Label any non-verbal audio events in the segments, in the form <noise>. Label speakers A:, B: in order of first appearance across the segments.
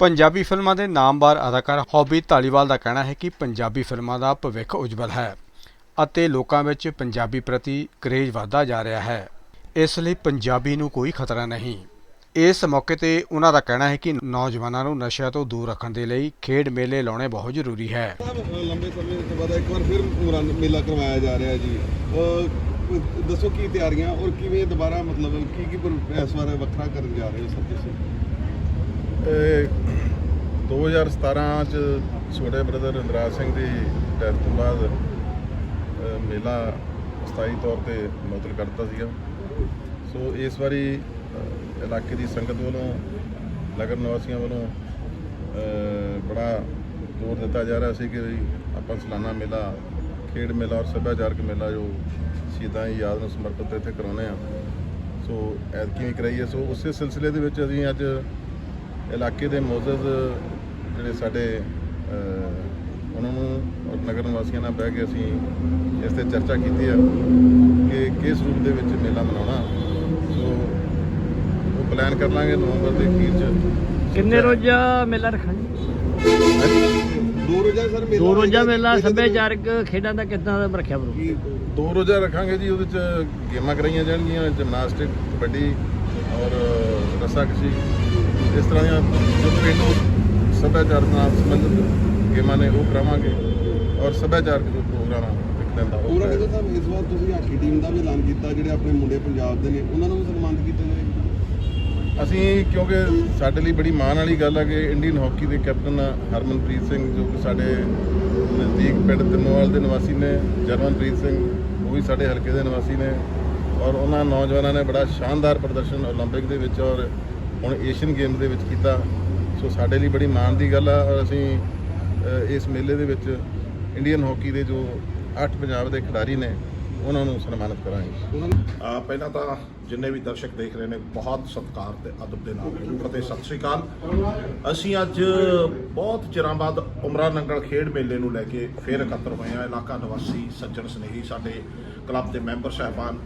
A: ਪੰਜਾਬੀ ਫਿਲਮਾਂ ਦੇ ਨਾਮਵਾਰ ਅਦਾਕਾਰ ਹੌਬੀ ਧਾਲੀਵਾਲ ਦਾ ਕਹਿਣਾ ਹੈ ਕਿ ਪੰਜਾਬੀ ਫਿਲਮਾਂ ਦਾ ਭਵਿੱਖ ਉਜਵਲ ਹੈ ਅਤੇ ਲੋਕਾਂ ਵਿੱਚ ਪੰਜਾਬੀ ਪ੍ਰਤੀ ਕਰੇਜ਼ ਵਧਦਾ ਜਾ ਰਿਹਾ ਹੈ। ਇਸ ਲਈ ਪੰਜਾਬੀ ਨੂੰ ਕੋਈ ਖਤਰਾ ਨਹੀਂ। ਇਸ ਮੌਕੇ ਤੇ ਉਹਨਾਂ ਦਾ ਕਹਿਣਾ ਹੈ ਕਿ ਨੌਜਵਾਨਾਂ ਨੂੰ ਨਸ਼ਿਆਂ ਤੋਂ ਦੂਰ ਰੱਖਣ ਦੇ ਲਈ ਖੇਡ ਮੇਲੇ ਲਾਉਣੇ ਬਹੁਤ ਜ਼ਰੂਰੀ ਹੈ।
B: ਲੰਬੇ ਸਮੇਂ ਤੋਂ ਬਾਅਦ ਇੱਕ ਵਾਰ ਫਿਰ ਉਮਰਾਂ ਮੇਲਾ ਕਰਵਾਇਆ ਜਾ ਰਿਹਾ ਜੀ। ਦੱਸੋ ਕੀ ਤਿਆਰੀਆਂ ਔਰ ਕਿਵੇਂ ਦੁਬਾਰਾ ਮਤਲਬ ਕੀ ਕੀ ਇਸ ਵਾਰ ਵੱਖਰਾ ਕਰਨ ਜਾ ਰਹੇ ਹੋ ਸਭ ਕੁਝ
C: 2017 ਚ ਛੋਟੇ ਬ੍ਰਦਰ ਇੰਦਰਾਜ ਸਿੰਘ ਦੀ ਡੈਥ ਤੋਂ ਬਾਅਦ ਮੇਲਾ ਸਥਾਈ ਤੌਰ ਤੇ ਮੁਅੱਤਲ ਕਰਤਾ ਸੀਗਾ। ਸੋ ਇਸ ਵਾਰੀ ਇਲਾਕੇ ਦੀ ਸੰਗਤ ਵੱਲੋਂ, ਨਗਰ ਨਿਵਾਸੀਆਂ ਵੱਲੋਂ ਬੜਾ ਜ਼ੋਰ ਦਿੱਤਾ ਜਾ ਰਿਹਾ ਸੀ ਕਿ ਆਪਾਂ ਸਲਾਨਾ ਮੇਲਾ, ਖੇਡ ਮੇਲਾ ਔਰ ਸੱਭਿਆਚਾਰਕ ਮੇਲਾ ਜੋ ਸ਼ਹੀਦਾਂ ਦੀ ਯਾਦ ਨੂੰ ਸਮਰਪਿਤ ਇੱਥੇ ਕਰਾਉਂਦੇ ਆ ਸੋ ਐਤਕੀ ਵੀ ਕਰਾਈਏ। ਸੋ ਉਸੇ ਸਿਲਸਿਲੇ ਦੇ ਵਿੱਚ ਅਸੀਂ ਅੱਜ ਇਲਾਕੇ ਦੇ ਮੌਜੂਦ ਜਿਹੜੇ ਸਾਡੇ ਉਹਨਾਂ ਨੂੰ ਔਰ ਨਗਰ ਨਿਵਾਸੀਆਂ ਨਾਲ ਬਹਿ ਕੇ ਅਸੀਂ ਇਸ ਤੇ ਚਰਚਾ ਕੀਤੀ ਹੈ ਕਿ ਕਿਸ ਰੂਪ ਦੇ ਵਿੱਚ ਮੇਲਾ ਮਨਾਉਣਾ। ਸੋ ਉਹ ਪਲਾਨ ਕਰ ਲਾਂਗੇ ਨਵੰਬਰ ਦੇ ਅਖੀਰ ਚ।
D: ਕਿੰਨੇ ਰੋਜ਼ਾ ਮੇਲਾ ਰੱਖਾਂਗੇ?
B: ਦੋ ਰੋਜ਼ਾ ਸਰ ਮੇਲਾ
D: ਦੋ ਰੋਜ਼ਾ ਮੇਲਾ? ਸੱਭਿਆਚਾਰਕ ਖੇਡਾਂ ਦਾ ਕਿੱਦਾਂ ਦਾ ਰੱਖਿਆ ਬਰੂ?
B: ਕੀ
C: ਦੋ ਰੋਜ਼ਾ ਰੱਖਾਂਗੇ ਜੀ ਉਹਦੇ ਚ ਗੇਮਾਂ ਕਰਾਈਆਂ ਜਾਣਗੀਆਂ ਜਿਮਨਾਸਟਿਕ ਕਬੱਡੀ ਔਰ ਰੱਸਾਕਸ਼ੀ ਇਸ ਤਰ੍ਹਾਂ ਦੀਆਂ ਜੋ ਪੇਂਡੂ ਸੱਭਿਆਚਾਰ ਨਾਲ ਸੰਬੰਧਿਤ ਗੇਮਾਂ ਨੇ ਉਹ ਕਰਾਵਾਂਗੇ ਔਰ ਸੱਭਿਆਚਾਰਕ ਜੋ ਪ੍ਰੋਗਰਾਮ ਆ ਇੱਕ ਦਿਨ ਦਾ ਉਹ
B: ਪੂਰਾ
C: ਕਰਾਂਗੇ।
B: ਇਹਦਾ ਸਾਹਿਬ ਇਸ ਵਾਰ ਤੁਸੀਂ ਹਾਕੀ ਟੀਮ ਦਾ ਵੀ ਐਲਾਨ ਕੀਤਾ ਜਿਹੜੇ ਆਪਣੇ ਮੁੰਡੇ ਪੰਜਾਬ ਦੇ ਨੇ ਉਹਨਾਂ ਨੂੰ ਵੀ ਸਨਮਾਨਿਤ ਕੀਤਾ ਜਾਏਗਾ
C: ਅਸੀਂ ਕਿਉਂਕਿ ਸਾਡੇ ਲਈ ਬੜੀ ਮਾਣ ਵਾਲੀ ਗੱਲ ਹੈ ਕਿ ਇੰਡੀਅਨ ਹਾਕੀ ਦੇ ਕੈਪਟਨ ਹਰਮਨਪ੍ਰੀਤ ਸਿੰਘ ਜੋ ਕਿ ਸਾਡੇ ਨਜ਼ਦੀਕ ਪਿੰਡ ਤਿੰਮੋਵਾਲ ਦੇ ਨਿਵਾਸੀ ਨੇ ਜਰਮਨਪ੍ਰੀਤ ਸਿੰਘ ਉਹ ਵੀ ਸਾਡੇ ਹਲਕੇ ਦੇ ਨਿਵਾਸੀ ਨੇ ਔਰ ਉਹਨਾਂ ਨੌਜਵਾਨਾਂ ਨੇ ਬੜਾ ਸ਼ਾਨਦਾਰ ਪ੍ਰਦਰਸ਼ਨ 올림픽 ਦੇ ਵਿੱਚ ਔਰ ਹੁਣ ਏਸ਼ੀਅਨ ਗੇਮ ਦੇ ਵਿੱਚ ਕੀਤਾ। ਸੋ ਸਾਡੇ ਲਈ ਬੜੀ ਮਾਣ ਦੀ ਗੱਲ ਆ। ਔਰ ਅਸੀਂ ਇਸ ਮੇਲੇ ਦੇ ਵਿੱਚ ਇੰਡੀਅਨ ਹਾਕੀ ਦੇ ਜੋ 8 ਪੰਜਾਬ ਦੇ ਖਿਡਾਰੀ ਨੇ, ਉਹਨਾਂ ਨੂੰ ਸਨਮਾਨਿਤ ਕਰਾਂਗੇ।
E: ਪਹਿਲਾਂ ਤਾਂ ਜਿੰਨੇ ਵੀ ਦਰਸ਼ਕ ਦੇਖ ਰਹੇ ਨੇ, ਬਹੁਤ ਸਤਿਕਾਰ ਤੇ ਅਦਬ ਦੇ ਨਾਲ ਫਤਿਹ ਸਤਿ ਸ੍ਰੀ ਅਕਾਲ। ਅਸੀਂ ਅੱਜ ਬਹੁਤ ਚਿਰਾਂ ਬਾਅਦ ਉਮਰਾ ਨੰਗਲ ਖੇਡ ਮੇਲੇ ਨੂੰ ਲੈ ਕੇ ਫੇਰ ਇਕੱਤਰ ਹੋਏ ਆ ਇਲਾਕਾ ਨਿਵਾਸੀ ਸੱਜਣ ਸਨੇਹੀ ਸਾਡੇ ਕਲੱਬ ਦੇ ਮੈਂਬਰ ਸਹਿਬਾਨ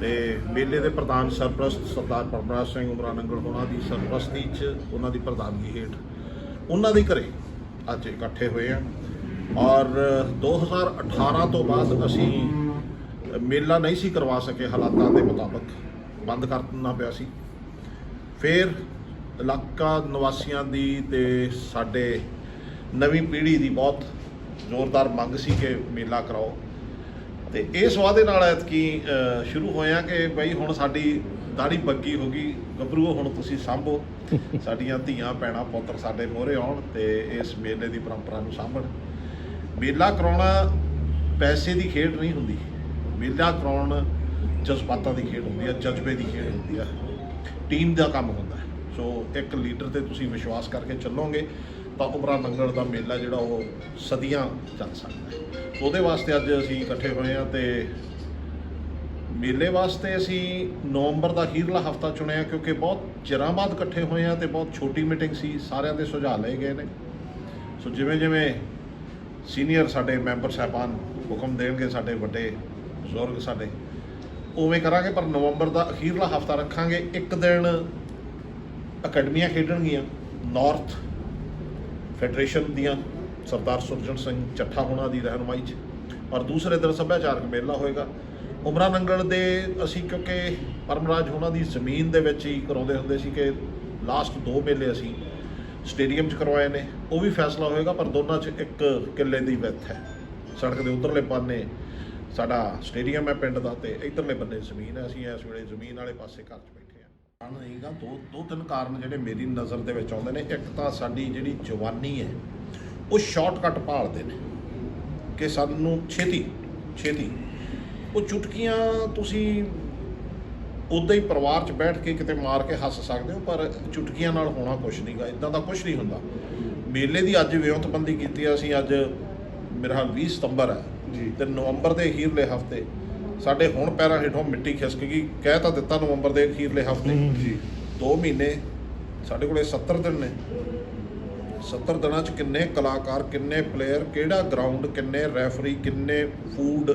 E: ਤੇ ਮੇਲੇ ਦੇ ਪ੍ਰਧਾਨ ਸਰਪ੍ਰਸਤ ਸਰਦਾਰ ਪਰਮਰਾਜ ਸਿੰਘ ਉਮਰਾ ਨੰਗਲ ਹੋਣਾ ਦੀ ਸਰਪ੍ਰਸਤੀ 'ਚ ਉਹਨਾਂ ਦੀ ਪ੍ਰਧਾਨਗੀ ਹੇਠ ਉਹਨਾਂ ਦੇ ਘਰੇ ਅੱਜ ਇਕੱਠੇ ਹੋਏ ਆ। ਔਰ 2018 ਤੋਂ ਬਾਅਦ ਅਸੀਂ ਮੇਲਾ ਨਹੀਂ ਸੀ ਕਰਵਾ ਸਕੇ ਹਾਲਾਤਾਂ ਦੇ ਮੁਤਾਬਕ। ਬੰਦ ਕਰ ਦੇਣਾ ਪਿਆ ਸੀ। ਫਿਰ ਇਲਾਕਾ ਨਿਵਾਸੀਆਂ ਦੀ ਤੇ ਸਾਡੇ ਨਵੀਂ ਪੀੜ੍ਹੀ ਦੀ ਬਹੁਤ ਜ਼ੋਰਦਾਰ ਮੰਗ ਸੀ ਕਿ ਮੇਲਾ ਕਰਾਓ। ਤੇ ਇਸ ਵਾਅਦੇ ਨਾਲ ਐਤਕੀ ਸ਼ੁਰੂ ਹੋਇਆ ਕਿ ਬਈ ਹੁਣ ਸਾਡੀ ਦਾੜੀ ਬੱਗੀ ਹੋ ਗਈ। ਗੱਭਰੂਓ ਹੁਣ ਤੁਸੀਂ ਸਾਂਭੋ। <laughs> ਸਾਡੀਆਂ ਧੀਆਂ ਭੈਣਾਂ ਪੁੱਤਰ ਸਾਡੇ ਮੋਹਰੇ ਆਉਣ ਤੇ ਇਸ ਮੇਲੇ ਦੀ ਪਰੰਪਰਾ ਨੂੰ ਸਾਂਭਣ। ਮੇਲਾ ਕਰਾਉਣਾ ਪੈਸੇ ਦੀ ਖੇਡ ਨਹੀਂ ਹੁੰਦੀ। ਮੇਲਾ ਕਰਾਉਣ ਜਜ਼ਬਾਤਾਂ ਦੀ ਖੇਡ ਹੁੰਦੀ ਹੈ ਜਜ਼ਬੇ ਦੀ ਖੇਡ ਹੁੰਦੀ ਹੈ ਟੀਮ ਦਾ ਕੰਮ ਹੁੰਦਾ। ਸੋ ਇੱਕ ਲੀਡਰ ਤੇ ਤੁਸੀਂ ਵਿਸ਼ਵਾਸ ਕਰਕੇ ਚੱਲੋਗੇ। ਤਾਂ ਉਮਰਾ ਨੰਗਲ ਦਾ ਮੇਲਾ ਜਿਹੜਾ ਉਹ ਸਦੀਆਂ ਚੱਲ ਸਕਦਾ ਹੈ। ਉਹਦੇ ਵਾਸਤੇ ਅੱਜ ਅਸੀਂ ਇਕੱਠੇ ਹੋਏ ਹਾਂ ਤੇ ਮੇਲੇ ਵਾਸਤੇ ਅਸੀਂ ਨਵੰਬਰ ਦਾ ਅਖੀਰਲਾ ਹਫਤਾ ਚੁਣਿਆ ਕਿਉਂਕਿ ਬਹੁਤ ਚਿਰਾਂ ਬਾਅਦ ਇਕੱਠੇ ਹੋਏ ਹਾਂ ਤੇ ਬਹੁਤ ਛੋਟੀ ਮੀਟਿੰਗ ਸੀ, ਸਾਰਿਆਂ ਦੇ ਸੁਝਾਅ ਲਏ ਗਏ ਨੇ। ਸੋ ਜਿਵੇਂ ਜਿਵੇਂ ਸੀਨੀਅਰ ਸਾਡੇ ਮੈਂਬਰ ਸਾਹਿਬਾਨ ਹੁਕਮ ਦੇਣਗੇ, ਸਾਡੇ ਵੱਡੇ ਬਜ਼ੁਰਗ ਸਾਡੇ, ਉਵੇਂ ਕਰਾਂਗੇ, ਪਰ ਨਵੰਬਰ ਦਾ ਅਖੀਰਲਾ ਹਫਤਾ ਰੱਖਾਂਗੇ। ਇੱਕ ਦਿਨ ਅਕੈਡਮੀਆਂ ਖੇਡਣਗੀਆਂ, ਨਾਰਥ ਫੈਡਰੇਸ਼ਨ ਦੀਆਂ ਸਰਦਾਰ ਸੁਰਜਨ ਸਿੰਘ ਚੱਠਾ ਹੋਣਾ ਦੀ ਰਹਿਨੁਮਾਈ 'ਚ। ਔਰ ਦੂਸਰੇ ਦਿਨ ਸੱਭਿਆਚਾਰਕ ਮੇਲਾ ਹੋਏਗਾ। ਉਮਰਾ ਨੰਗਲ ਦੇ ਅਸੀਂ ਕਿਉਂਕਿ ਪਰਮਰਾਜ ਹੋਣਾ ਦੀ ਜ਼ਮੀਨ ਦੇ ਵਿੱਚ ਹੀ ਕਰਾਉਂਦੇ ਹੁੰਦੇ ਸੀ ਕਿ ਲਾਸਟ ਦੋ ਮੇਲੇ ਅਸੀਂ ਸਟੇਡੀਅਮ 'ਚ ਕਰਵਾਏ ਨੇ। ਉਹ ਵੀ ਫੈਸਲਾ ਹੋਏਗਾ, ਪਰ ਦੋਨਾਂ 'ਚ ਇੱਕ ਕਿੱਲੇ ਦੀ ਵਿੱਥ ਹੈ। ਸੜਕ ਦੇ ਉਧਰਲੇ ਪਾਸੇ ਸਾਡਾ ਸਟੇਡੀਅਮ ਹੈ ਪਿੰਡ ਦਾ ਤੇ ਇਧਰਲੇ ਬੰਨੇ ਜ਼ਮੀਨ ਹੈ। ਅਸੀਂ ਇਸ ਵੇਲੇ ਜ਼ਮੀਨ ਵਾਲੇ ਪਾਸੇ ਘਰ 'ਚ ਕਾਰਨ ਦੋ ਦੋ ਤਿੰਨ ਕਾਰਨ ਜਿਹੜੇ ਮੇਰੀ ਨਜ਼ਰ ਦੇ ਵਿੱਚ ਆਉਂਦੇ ਨੇ। ਇੱਕ ਤਾਂ ਸਾਡੀ ਜਿਹੜੀ ਜਵਾਨੀ ਹੈ ਉਹ ਸ਼ਾਰਟਕਟ ਭਾਲਦੇ ਨੇ ਕਿ ਸਾਨੂੰ ਛੇਤੀ ਛੇਤੀ। ਉਹ ਚੁਟਕੀਆਂ ਤੁਸੀਂ ਉਦਾਂ ਹੀ ਪਰਿਵਾਰ 'ਚ ਬੈਠ ਕੇ ਕਿਤੇ ਮਾਰ ਕੇ ਹੱਸ ਸਕਦੇ ਹੋ ਪਰ ਚੁਟਕੀਆਂ ਨਾਲ ਹੋਣਾ ਕੁਝ ਨਹੀਂਗਾ ਇਦਾਂ ਦਾ ਕੁਝ ਨਹੀਂ ਹੁੰਦਾ। ਮੇਲੇ ਦੀ ਅੱਜ ਵਿਉਂਤਬੰਦੀ ਕੀਤੀ ਆ ਅਸੀਂ ਅੱਜ ਮੇਰਾ ਖਿਆਲ 20 ਸਤੰਬਰ ਹੈ
B: ਜੀ।
E: ਤੇ ਨਵੰਬਰ ਦੇ ਅਖੀਰਲੇ ਹਫ਼ਤੇ ਸਾਡੇ ਹੁਣ ਪੈਰਾਂ ਹੇਠੋਂ ਮਿੱਟੀ ਖਿਸਕ ਗਈ। ਕਹਿ ਤਾਂ ਦਿੱਤਾ ਨਵੰਬਰ ਦੇ ਅਖੀਰਲੇ ਹਫ਼ਤੇ।
B: ਜੀ।
E: 2 ਮਹੀਨੇ ਸਾਡੇ ਕੋਲੇ 70 ਦਿਨ ਨੇ। 70 ਦਿਨਾਂ ਚ ਕਿੰਨੇ ਕਲਾਕਾਰ ਕਿੰਨੇ ਪਲੇਅਰ ਕਿਹੜਾ ਗਰਾਊਂਡ ਕਿੰਨੇ ਰੈਫਰੀ ਕਿੰਨੇ ਫੂਡ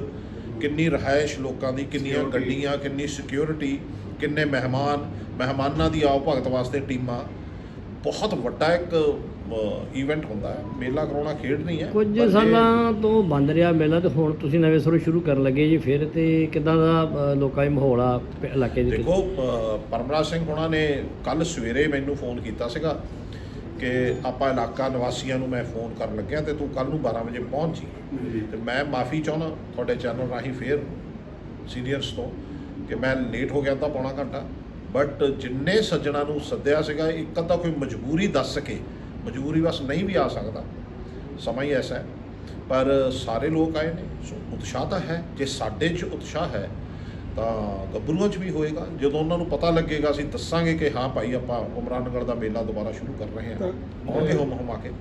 E: ਕਿੰਨੀ ਰਹਾਇਸ਼ ਲੋਕਾਂ ਦੀ ਕਿੰਨੀਆਂ. ਗੱਡੀਆਂ ਕਿੰਨੀ ਸਿਕਿਉਰਿਟੀ ਕਿੰਨੇ ਮਹਿਮਾਨ ਮਹਿਮਾਨਾਂ ਦੀ ਆਓ ਭਗਤ ਵਾਸਤੇ ਟੀਮਾਂ। ਬਹੁਤ ਵੱਡਾ ਇੱਕ ਇਵੈਂਟ ਹੁੰਦਾ ਹੈ। ਮੇਲਾ ਕਰਾਉਣਾ ਖੇਡ ਨਹੀਂ ਹੈ
D: ਕੁਝ ਸਾਲਾਂ ਤੋਂ ਬੰਦ ਰਿਹਾ ਮੇਲਾ ਤੇ ਹੁਣ ਤੁਸੀਂ ਨਵੇਂ ਸਿਰੋਂ ਸ਼ੁਰੂ ਕਰਨ ਲੱਗੇ ਜੀ ਫਿਰ ਤੇ ਕਿਦਾਂ ਦਾ ਲੋਕਾਂ ਦਾ ਮਾਹੌਲ ਆ ਇਲਾਕੇ ਦੇ?
E: ਦੇਖੋ ਪਰਮਰਾਜ ਸਿੰਘ ਹੁਣਾਂ ਨੇ ਕੱਲ ਸਵੇਰੇ ਮੈਨੂੰ ਫੋਨ ਕੀਤਾ ਸੀਗਾ ਕਿ ਆਪਾਂ ਇਲਾਕਾ ਨਿਵਾਸੀਆਂ ਨੂੰ ਮੈਂ ਫੋਨ ਕਰਨ ਲੱਗਿਆ ਤੇ ਤੂੰ ਕੱਲ ਨੂੰ 12 ਵਜੇ ਪਹੁੰਚ ਜੀ। ਤੇ ਮੈਂ ਮਾਫੀ ਚਾਹੁੰਦਾ ਤੁਹਾਡੇ ਚੈਨਲ ਰਾਹੀਂ ਫੇਰ ਸੀਨੀਅਰਸ ਤੋਂ ਕਿ ਮੈਂ ਲੇਟ ਹੋ ਗਿਆ ਤਾਂ ਪੌਣਾ ਘੰਟਾ। ਬਟ ਜਿੰਨੇ ਸੱਜਣਾ ਨੂੰ ਸੱਦਿਆ ਸੀਗਾ ਇੱਕ ਅੱਧਾ ਕੋਈ ਮਜਬੂਰੀ ਦੱਸ ਸਕੇ ਮਜਬੂਰੀ ਬਸ ਨਹੀਂ ਵੀ ਆ ਸਕਦਾ। ਸਮਾਂ ਹੀ ਐਸਾ ਹੈ। ਪਰ ਸਾਰੇ ਲੋਕ ਆਏ ਨੇ ਸੋ ਉਤਸ਼ਾਹ ਤਾਂ ਹੈ। ਜੇ ਸਾਡੇ 'ਚ ਉਤਸ਼ਾਹ ਹੈ ਤਾਂ ਗੱਭਰੂਆਂ 'ਚ ਵੀ ਹੋਏਗਾ। ਜਦੋਂ ਉਹਨਾਂ ਨੂੰ ਪਤਾ ਲੱਗੇਗਾ ਅਸੀਂ ਦੱਸਾਂਗੇ ਕਿ ਹਾਂ ਭਾਈ ਆਪਾਂ ਉਮਰਾਨਗੜ ਦਾ ਮੇਲਾ ਦੁਬਾਰਾ ਸ਼ੁਰੂ ਕਰ ਰਹੇ ਹਾਂ। ਆਉਣਗੇ ਹੁਮ ਹੁਮਾ ਕੇ।